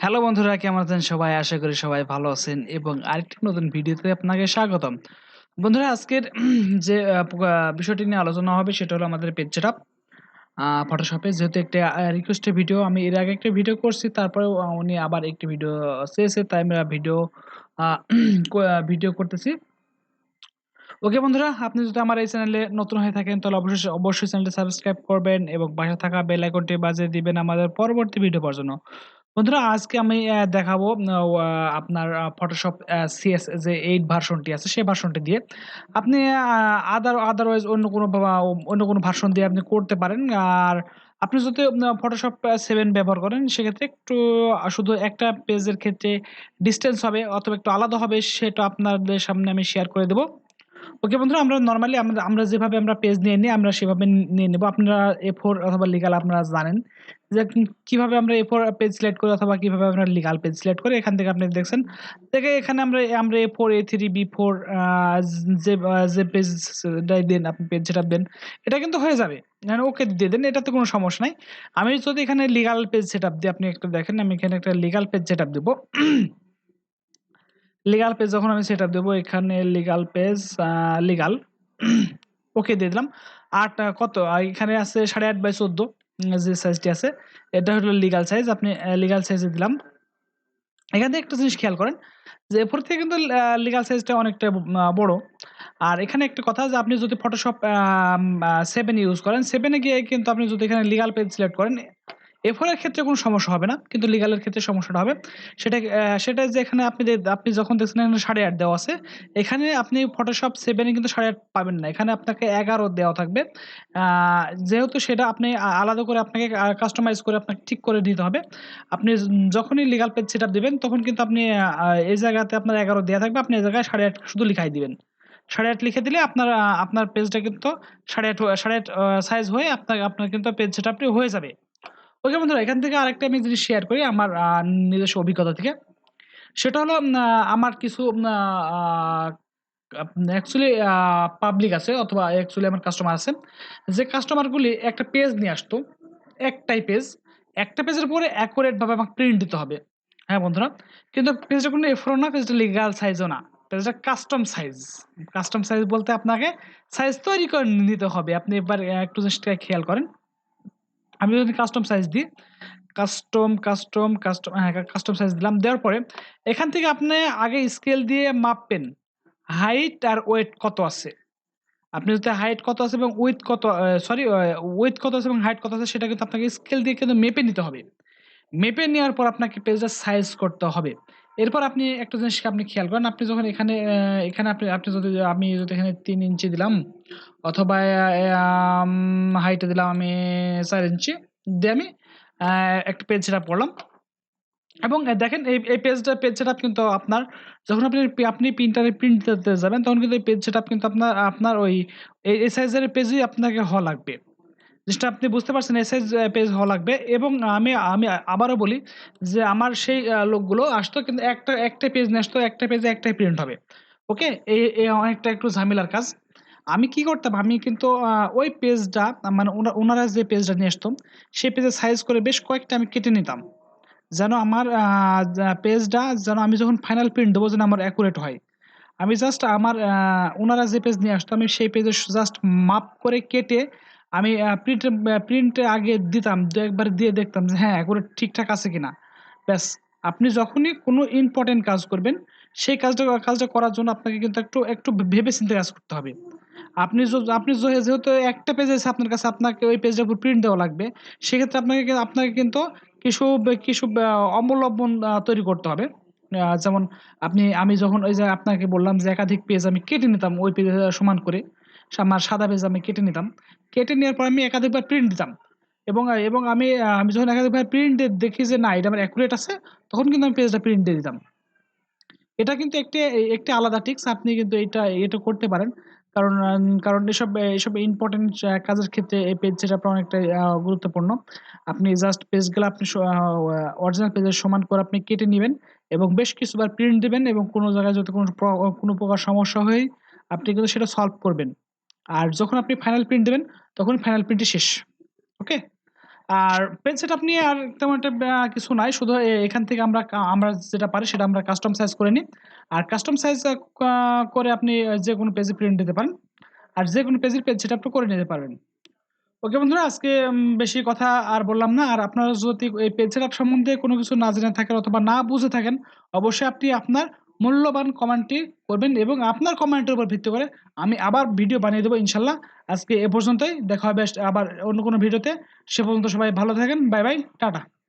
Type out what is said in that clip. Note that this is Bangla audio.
হ্যালো বন্ধুরা কেমন আছেন সবাই? আশা করি সবাই ভালো আছেন এবং আরেকটি নতুন ভিডিওতে আপনাকে স্বাগতম। বন্ধুরা আজকের যে বিষয়টি নিয়ে আলোচনা হবে সেটা হলো আমাদের পেজ সেটআপ ফটোশপে যেহেতু একটা রিকোয়েস্টের ভিডিও আমি এর আগে একটা ভিডিও করছি তারপরেও আহ, উনি আবার একটি ভিডিও চেয়েছে তাই আমি ভিডিও ভিডিও করতেছি। ওকে বন্ধুরা আপনি যদি আমার এই চ্যানেলে নতুন হয়ে থাকেন তাহলে অবশ্যই অবশ্যই চ্যানেলটি সাবস্ক্রাইব করবেন এবং পাশে থাকা বেল আইকনটি বাজিয়ে দিবেন আমাদের পরবর্তী ভিডিও পাওয়ার জন্য। বন্ধুরা, আজকে আমি দেখাবো আপনার ফটোশপ সিএস যে এইট ভার্সনটি আছে। সেই ভার্সনটি দিয়ে আপনি আদার আদারওয়াইজ অন্য কোনো অন্য কোনো ভার্সন দিয়ে আপনি করতে পারেন। আর আপনি যদি ফটোশপ সেভেন ব্যবহার করেন, সেক্ষেত্রে একটু শুধু একটা পেজের ক্ষেত্রে ডিস্টেন্স হবে অথবা একটু আলাদা হবে, সেটা আপনাদের সামনে আমি শেয়ার করে দেবো। ওকে বন্ধুরা, আমরা নর্মালি আমরা আমরা যেভাবে আমরা পেজ নিয়ে নিই, আমরা সেভাবে নিয়ে নেব। আপনারা এ ফোর অথবা লিগাল আপনারা জানেন যে কীভাবে আমরা এ ফোর পেজ সিলেক্ট করি অথবা কীভাবে আমরা লিগাল পেজ সিলেক্ট করি, এখান থেকে আপনি দেখছেন। দেখে এখানে আমরা আমরা A four A three B four যে যে পেজ দেন আপনি পেজ যেটা দেন, এটা কিন্তু হয়ে যাবে। মানে ওকে দিয়ে দেন, এটাতে কোনো সমস্যা নাই। আমি যদি এখানে লিগাল পেজ সেট আপ দিই আপনি একটু দেখেন, আমি এখানে একটা লিগাল পেজ সেট আপ দেবো। লিগাল পেজ যখন আমি সেট আপ দেবো, এখানে লিগাল পেজ লিগাল ওকে দিয়ে দিলাম। আট কত? এখানে আছে সাড়ে আট বাই চোদ্দ যে সাইজটি আছে। এটা হলো লিগাল সাইজ আপনি লিগাল সাইজে দিলাম। এখান থেকে একটা জিনিস খেয়াল করেন, যে এরপর থেকে কিন্তু লিগাল সাইজটা অনেকটা বড়। আর এখানে একটা কথা যে আপনি যদি ফটোশপ সেভেন ইউজ করেন সেভেনে গিয়ে কিন্তু আপনি যদি এখানে লিগাল পেজ সিলেক্ট করেন এফোর এর ক্ষেত্রে কোনো সমস্যা হবে না, কিন্তু লিগালের ক্ষেত্রে সমস্যাটা হবে। সেটা সেটা যে এখানে আপনি আপনি যখন দেখছেন এখানে সাড়ে আট দেওয়া আছে, এখানে আপনি ফটোশপ সেভেনে কিন্তু সাড়ে আট পাবেন না। এখানে আপনাকে এগারো দেওয়া থাকবে। যেহেতু সেটা আপনি আলাদা করে আপনাকে কাস্টমাইজ করে আপনাকে ঠিক করে দিতে হবে। আপনি যখনই লিগাল পেজ সেট দেবেন, তখন কিন্তু আপনি এই জায়গাতে আপনার এগারো দেওয়া থাকবে। আপনি এই জায়গায় সাড়ে আট শুধু লিখাই দিবেন। সাড়ে আট লিখে দিলে আপনার আপনার পেজটা কিন্তু সাড়ে আট সাড়ে আট সাইজ হয়ে আপনার আপনার কিন্তু পেজ সেট আপনি হয়ে যাবে। ওকে বন্ধুরা, এখান থেকে আরেকটা আমি জিনিস শেয়ার করি আমার নিজস্ব অভিজ্ঞতা থেকে। সেটা হলো আমার কিছু অ্যাকচুয়ালি পাবলিক আছে অথবা অ্যাকচুয়ালি আমার কাস্টমার আছে। যে কাস্টমারগুলি একটা পেজ নিয়ে আসতো, একটাই পেজ একটা পেজের পরে অ্যাকুরেট ভাবে আমাকে প্রিন্ট দিতে হবে। হ্যাঁ বন্ধুরা? কিন্তু পেজটা কোনো এফরো না পেজটা লিগাল সাইজও না। পেজটা কাস্টম সাইজ কাস্টম সাইজ বলতে আপনাকে সাইজ তৈরি করে নিতে হবে। আপনি এবার একটু জিনিসটা খেয়াল করেন। আমি যদি কাস্টম সাইজ দিই কাস্টম কাস্টম কাস্টম হ্যাঁ কাস্টম সাইজ দিলাম, দেওয়ার পরে এখান থেকে আপনি আগে স্কেল দিয়ে মাপবেন হাইট আর ওয়েট কত আছে। আপনি যদি হাইট কত আছে এবং উইথ কত সরি উইথ কত আছে এবং হাইট কত আছে, সেটা কিন্তু আপনাকে স্কেল দিয়ে কিন্তু মেপে নিতে হবে। মেপে নেওয়ার পর আপনাকে পেজটা সাইজ করতে হবে। এরপর আপনি একটা জিনিস আপনি খেয়াল করেন, আপনি যখন এখানে এখানে আপনি আপনি যদি, আমি যদি এখানে তিন ইঞ্চি দিলাম, অথবা হাইটে দিলাম আমি চার ইঞ্চি, দিয়ে আমি একটা পেজ সেট করলাম। এবং দেখেন এই এই পেজটা পেজ সেট কিন্তু আপনার, যখন আপনি আপনি প্রিন্টারে প্রিন্ট দিতে যাবেন, তখন কিন্তু এই পেজ সেট কিন্তু আপনার আপনার ওই, এই সাইজের পেজই আপনাকে হওয়া লাগবে। জিনিসটা আপনি বুঝতে পারছেন সাইজ পেজ হওয়া লাগবে। এবং আমি আমি আবারও বলি যে আমার সেই লোকগুলো আসতো কিন্তু একটা একটা পেজ নিয়ে আসতো, একটা পেজে একটাই প্রিন্ট হবে। ওকে এই অনেকটা একটু ঝামেলার কাজ। আমি কি করতাম? আমি কিন্তু ওই পেজটা মানে ওনা- ওনারা যে পেজটা নিয়ে আসতো, সেই পেজের সাইজ করে বেশ কয়েকটা আমি কেটে নিতাম। যেন আমার পেজটা যেন আমি যখন ফাইনাল প্রিন্ট দেবো যেন আমার অ্যাকুরেট হয়। আমি জাস্ট আমার ওনারা যে পেজ নিয়ে আসতো, আমি সেই পেজে জাস্ট মাপ করে কেটে আমি প্রিন্ট প্রিন্টে আগে দিতাম, দু একবার দিয়ে দেখতাম যে হ্যাঁ অ্যাকুরেট ঠিকঠাক আছে কিনা। ব্যাস, আপনি যখনই কোনো ইম্পর্টেন্ট কাজ করবেন, সেই কাজটা কাজটা করার জন্য আপনাকে কিন্তু একটু একটু ভেবে চিন্তে কাজ করতে হবে। আপনি আপনি যেহেতু একটা পেজ আছে আপনার কাছে আপনাকে ওই পেজটার উপর প্রিন্ট দেওয়া লাগবে, সেক্ষেত্রে আপনাকে আপনাকে কিন্তু কিছু কিছু অবলম্বন তৈরি করতে হবে। যেমন আপনি, আমি যখন ওই যে আপনাকে বললাম যে একাধিক পেজ আমি কেটে নিতাম, ওই পেজ সমান করে আমার সাদা পেজ আমি কেটে নিতাম। কেটে নেওয়ার পর আমি একাধিকবার প্রিন্ট দিতাম। এবং এবং আমি আমি যখন একাধিকবার প্রিন্ট দেখি যে না, এটা আমার অ্যাকুরেট আছে, তখন কিন্তু আমি পেজটা প্রিন্ট দিয়ে দিতাম। এটা কিন্তু একটি একটি আলাদা টিক্স আপনি কিন্তু এটা এটা করতে পারেন। কারণ কারণ এসব এসব ইম্পর্টেন্ট কাজের ক্ষেত্রে এই পেজ সেটআপটা অনেকটা গুরুত্বপূর্ণ। আপনি জাস্ট পেজগুলো আপনি অরিজিনাল পেজের সমান করে আপনি কেটে নেবেন এবং বেশ কিছুবার প্রিন্ট দেবেন এবং কোনো জায়গায় যদি কোনো কোনো প্রকার সমস্যা হয়, আপনি কিন্তু সেটা সলভ করবেন। আর যখন আপনি ফাইনাল প্রিন্ট দেবেন তখন ফাইনাল প্রিন্টই শেষ ওকে আর পেজ সেটআপ নিয়ে আর তেমন একটা কিছু নাই। শুধু এখান থেকে আমরা আমরা যেটা পারি সেটা আমরা কাস্টম সাইজ করে নিই। আর কাস্টম সাইজ করে আপনি যে কোনো পেজে প্রিন্ট দিতে পারেন। আর যে কোনো পেজের পেজ সেটআপটা করে নিতে পারবেন। ওকে বন্ধুরা আজকে বেশি কথা আর বললাম না। আর আপনারা যদি এই পেজ সেটআপ সম্বন্ধে কোনো কিছু না জেনে থাকেন অথবা না বুঝে থাকেন, অবশ্যই আপনি আপনার মূল্যবান কমেন্টটি করবেন এবং আপনার কমেন্টের উপর ভিত্তি করে আমি আবার ভিডিও বানিয়ে দেবো ইনশাল্লাহ আজকে এ পর্যন্তই। দেখা হবে আবার অন্য কোনো ভিডিওতে। সে পর্যন্ত সবাই ভালো থাকেন। Bye, bye. টাটা।